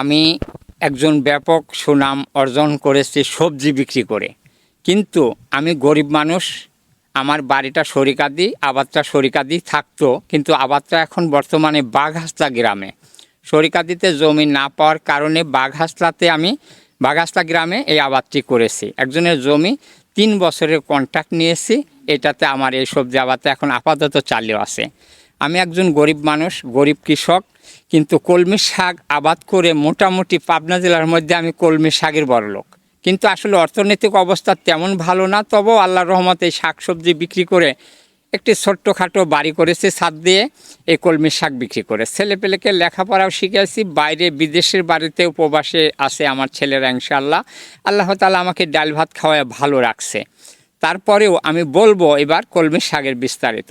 আমি একজন ব্যাপক সুনাম অর্জন করেছি সবজি বিক্রি করে। কিন্তু আমি গরিব মানুষ, আমার বাড়িটা সরিকাদি, আবাদটা সরিকাদি থাকতো, কিন্তু আবাদটা এখন বর্তমানে বাঘহাসলা গ্রামে। সরিকাদিতে জমি না পাওয়ার কারণে বাঘহাসলাতে আমি বাঘহাসলা গ্রামে এই আবাদটি করেছি। একজনের জমি তিন বছরের কন্ট্রাক্ট নিয়েছি, এটাতে আমার এই সবজি আবাদটা এখন আপাতত চালু আছে। আমি একজন গরিব মানুষ, গরিব কৃষক কিন্তু কলমি শাক আবাদ করে মোটামুটি পাবনা জেলার মধ্যে আমি কলমি শাকের বড় লোক কিন্তু আসলে অর্থনৈতিক অবস্থা তেমন ভালো না তবুও আল্লাহর রহমতে এই শাকসবজি বিক্রি করে একটি ছোট্টখাটো বাড়ি করেছে, ছাদ দিয়ে এই কলমি শাক বিক্রি করে। ছেলেপেলেকে লেখাপড়াও শিখেছি বাইরে বিদেশের বাড়িতে উপবাসে আছে আমার ছেলেরা ইনশাল্লাহ আল্লাহ তালা আমাকে ডাল ভাত খাওয়ায় ভালো রাখছে। তারপরেও আমি বলব এবার কলমি শাকের বিস্তারিত।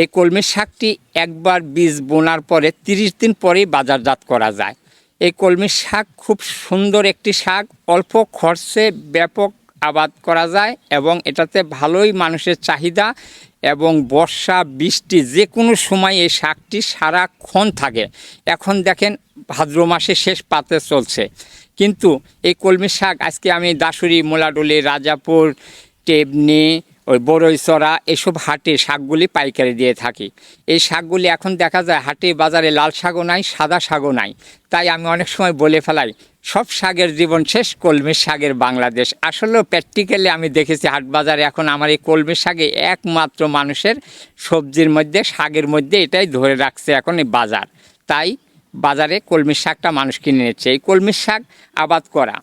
এই কলমি শাকটি একবার বীজ বোনার পরে তিরিশ দিন পরেই বাজারজাত করা যায়। এই কলমি শাক খুব সুন্দর একটি শাক, অল্প খরচে ব্যাপক আবাদ করা যায় এবং এটাতে ভালোই মানুষের চাহিদা এবং বর্ষা, বৃষ্টি যে কোনো সময় এই শাকটি সারাক্ষণ থাকে। এখন দেখেন ভাদ্র মাসে শেষ পাতে চলছে। কিন্তু এই কলমি শাক আজকে আমি দাসুরি মোলাডুলি, রাজাপুর টেবনি, ওই বড়ইচড়া, এসব হাটে শাকগুলি পাইকারি দিয়ে থাকি। এই শাকগুলি এখন দেখা যায় হাটে বাজারে লাল শাকও নাই, সাদা শাকও নাই। তাই আমি অনেক সময় বলে ফেলাই, সব শাকের জীবন শেষ কলমি শাকের বাংলাদেশ। আসলেও প্র্যাকটিক্যালি আমি দেখেছি হাট বাজারে এখন আমার এই কলমি শাকে একমাত্র মানুষের সবজির মধ্যে, শাকের মধ্যে এটাই ধরে রাখছে এখন এই বাজার। তাই বাজারে কলমির শাকটা মানুষ কিনে নিচ্ছে। এই কলমির শাক আবাদ করা।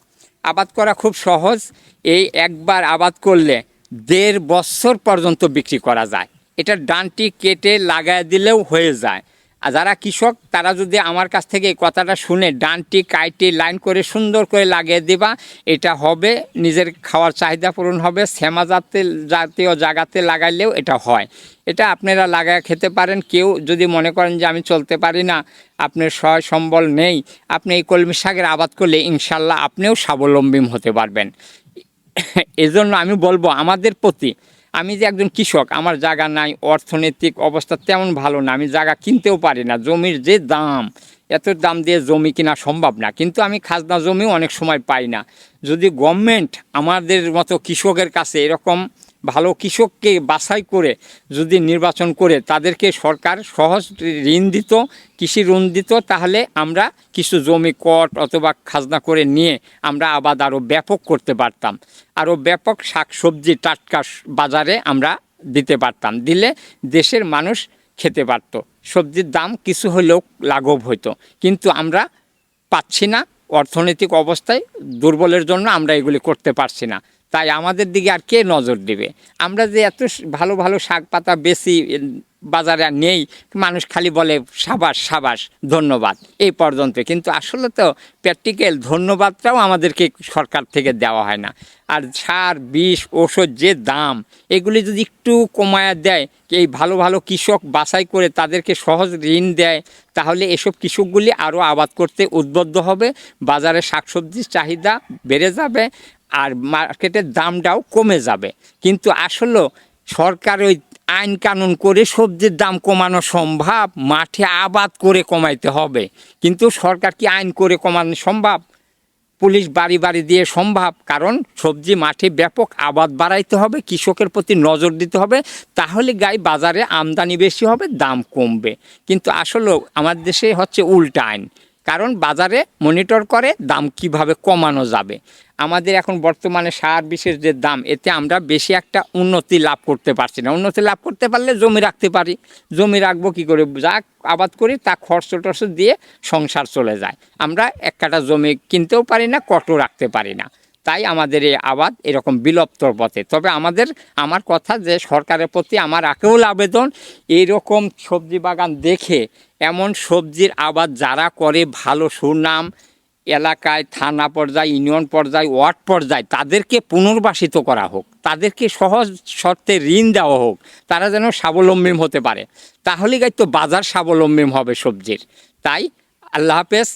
আবাদ করা খুব সহজ। এই একবার আবাদ করলে দেড় বছর পর্যন্ত বিক্রি করা যায়। এটা ডানটি কেটে লাগায় দিলেও হয়ে যায়। আর যারা কৃষক, তারা যদি আমার কাছ থেকে এই কথাটা শুনে ডানটি কাইটি লাইন করে সুন্দর করে লাগিয়ে দিবা, এটা হবে, নিজের খাওয়ার চাহিদা পূরণ হবে, শ্যামা জাতীয় জাতীয় জায়গাতে লাগাইলেও এটা হয়। এটা আপনারা লাগায় খেতে পারেন, কেউ যদি মনে করেন যে আমি চলতে পারি না, আপনার সহায় সম্বল নেই, আপনি এই কলমি শাকের আবাদ করলে ইনশাল্লাহ আপনিও স্বাবলম্বী হতে পারবেন। এজন্য আমি বলব, আমাদের প্রতি আমি যে একজন কৃষক, আমার জায়গা নাই, অর্থনৈতিক অবস্থা তেমন ভালো না, আমি জায়গা কিনতেও পারি না, জমির যে দাম, এত দাম দিয়ে জমি কেনা সম্ভব না, কিন্তু আমি খাজনা জমিও অনেক সময় পাই না। যদি গভর্নমেন্ট আমাদের মতো কৃষকের কাছে এরকম ভালো কৃষককে বাছাই করে যদি নির্বাচন করে তাদেরকে সরকার সহজ ঋণ দিত, কৃষি ঋণ দিত, তাহলে আমরা কিছু জমি, কট অথবা খাজনা করে নিয়ে আমরা আবাদ আরও ব্যাপক করতে পারতাম। আরও ব্যাপক শাকসবজি টাটকা বাজারে আমরা দিতে পারতাম। দিলে দেশের মানুষ খেতে পারতো। সবজির দাম কিছু হলেও লাঘব হতো কিন্তু আমরা পাচ্ছি না। অর্থনৈতিক অবস্থায় দুর্বলের জন্য আমরা এগুলি করতে পারছি না। তাই আমাদের দিকে আর কে নজর দেবে? আমরা যে এত ভালো ভালো শাক পাতা বেশি বাজারে নেই, মানুষ খালি বলে, সাবাস সাবাস, ধন্যবাদ। এই পর্যন্ত। কিন্তু আসলে তো প্র্যাকটিক্যাল ধন্যবাদটাও আমাদেরকে সরকার থেকে দেওয়া হয় না। আর সার, বিষ ওষুধ যে দাম, এগুলি যদি একটু কমায়া দেয়, এই ভালো ভালো কৃষক বাছাই করে তাদেরকে সহজ ঋণ দেয়, তাহলে এসব কৃষকগুলি আরও আবাদ করতে উদ্বুদ্ধ হবে, বাজারে শাকসবজির চাহিদা বেড়ে যাবে আর মার্কেটের দামটাও কমে যাবে। কিন্তু আসলে সরকার ওই আইন কানুন করে সবজির দাম কমানো সম্ভব, মাঠে আবাদ করে কমাইতে হবে। কিন্তু সরকার কি আইন করে কমানো সম্ভব? পুলিশ বাড়ি বাড়ি দিয়ে সম্ভব। কারণ সবজি মাঠে ব্যাপক আবাদ বাড়াইতে হবে, কৃষকের প্রতি নজর দিতে হবে, তাহলে গাই বাজারে আমদানি বেশি হবে, দাম কমবে। কিন্তু আসলেও আমার দেশে হচ্ছে উল্টা আইন। কারণ বাজারে মনিটর করে দাম কীভাবে কমানো যাবে। আমাদের এখন বর্তমানে সার বিশেষ যে দাম, এতে আমরা বেশি একটা উন্নতি লাভ করতে পারছি না। উন্নতি লাভ করতে পারলে জমি রাখতে পারি। জমি রাখব কী করে? যা আবাদ করি, তা খরচ টরচ দিয়ে সংসার চলে যায়। আমরা এক কাটা জমি কিনতেও পারি না, কটও রাখতে পারি না। তাই আমাদের এই আবাদ এরকম বিলুপ্তর পথে। তবে আমাদের, আমার কথা যে সরকারের প্রতি আমার আকেউল আবেদন, এইরকম সবজি বাগান দেখে এমন সবজির আবাদ যারা করে ভালো সুনাম, এলাকায় থানা পর্যায়, ইউনিয়ন পর্যায়, ওয়ার্ড পর্যায়, তাদেরকে পুনর্বাসিত করা হোক, তাদেরকে সহজ শর্তে ঋণ দেওয়া হোক, তারা যেন স্বাবলম্বী হতে পারে। তাহলে তো বাজার স্বাবলম্বী হবে সবজির। তাই আল্লাহ হাফেজ